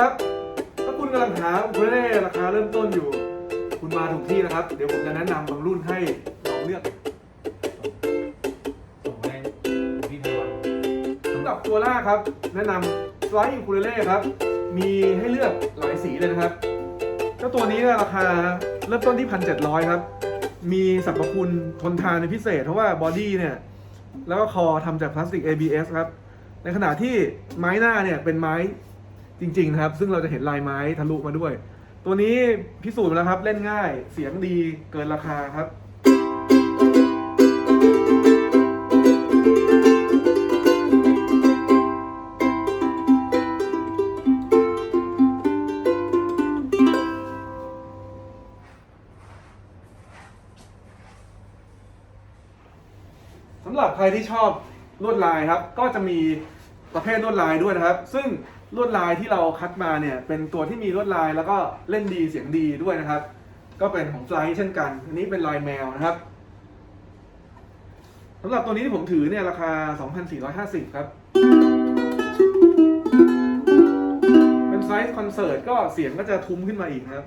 ริ่มต้นอยู่ คุณมาถูกที่นะครับ เดี๋ยวผมจะแนะนำบางรุ่นให้ลองเลือกส่งให้พี่ไพวันสำหรับตัวแรกครับ แนะนำสไลด์อูคูเลเล่ครับ มีให้เลือกหลายสีเลยนะครับเจ้าตัวนี้เนี่ยราคาเริ่มต้นที่ 1,700 ครับ มีสรรพคุณทนทานในพิเศษ เพราะว่าบอดี้เนี่ย แล้วก็คอทำจากพลาสติก ABS ครับ ในขณะที่ไม้หน้าเนี่ยเป็นไม้ จริง ๆ นะครับ ซึ่งเราจะเห็นลายไม้ทะลุมาด้วย ตัวนี้พิสูจน์แล้วครับเล่นง่ายเสียงดีเกินราคาครับสำหรับใครที่ชอบลวดลายครับ ก็จะมี ประเภทลวดลายด้วยนะครับ ซึ่งลวดลายที่เราคัดมาเนี่ยเป็นตัวที่มีลวดลายแล้วก็เล่นดีเสียงดีด้วยนะครับ ก็เป็นของไฟล์เช่นกัน อันนี้เป็นลายแมวนะครับสำหรับตัวนี้ที่ผมถือเนี่ยราคา 2,450 ครับ เป็นไซส์คอนเสิร์ตก็เสียงก็จะทุ้มขึ้นมาอีกนะครับ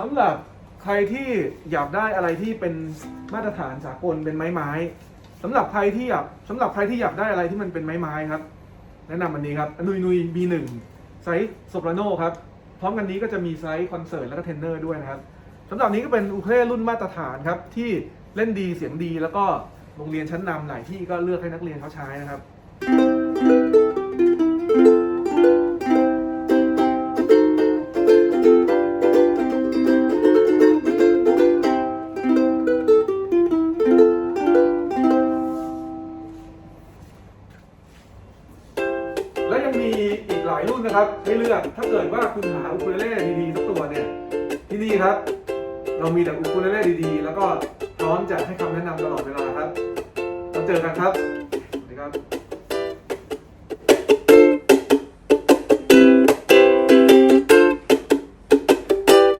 สำหรับใครที่อยากได้อะไรที่เป็นมาตรฐานสากลเป็นไม้ไม้สำหรับใครที่อยากสำหรับใครที่อยากได้อะไรที่มันเป็นไม้ไม้ครับ แนะนำอันนี้ครับนุยนุย B1 ไซส์โซปราโนครับ พร้อมกันนี้ก็จะมีไซส์คอนเสิร์ตแล้วก็เทนเนอร์ด้วยนะครับสำหรับนี้ก็เป็นอูเคเลรุ่นมาตรฐานครับ ที่เล่นดีเสียงดีแล้วก็โรงเรียนชั้นนำหลายที่ก็เลือกให้นักเรียนเขาใช้นะครับ กหลายรุ่นนะครับ ให้เลือกถ้าเกิดว่าคุณหาอุคูเลเล่ดีๆสักตัวเนี่ยที่นี่ครับ เรามีแต่อุคูเลเล่ดีๆ แล้วก็พร้อมจะให้คำแนะนำตลอดเวลาครับแล้วเจอกันครับ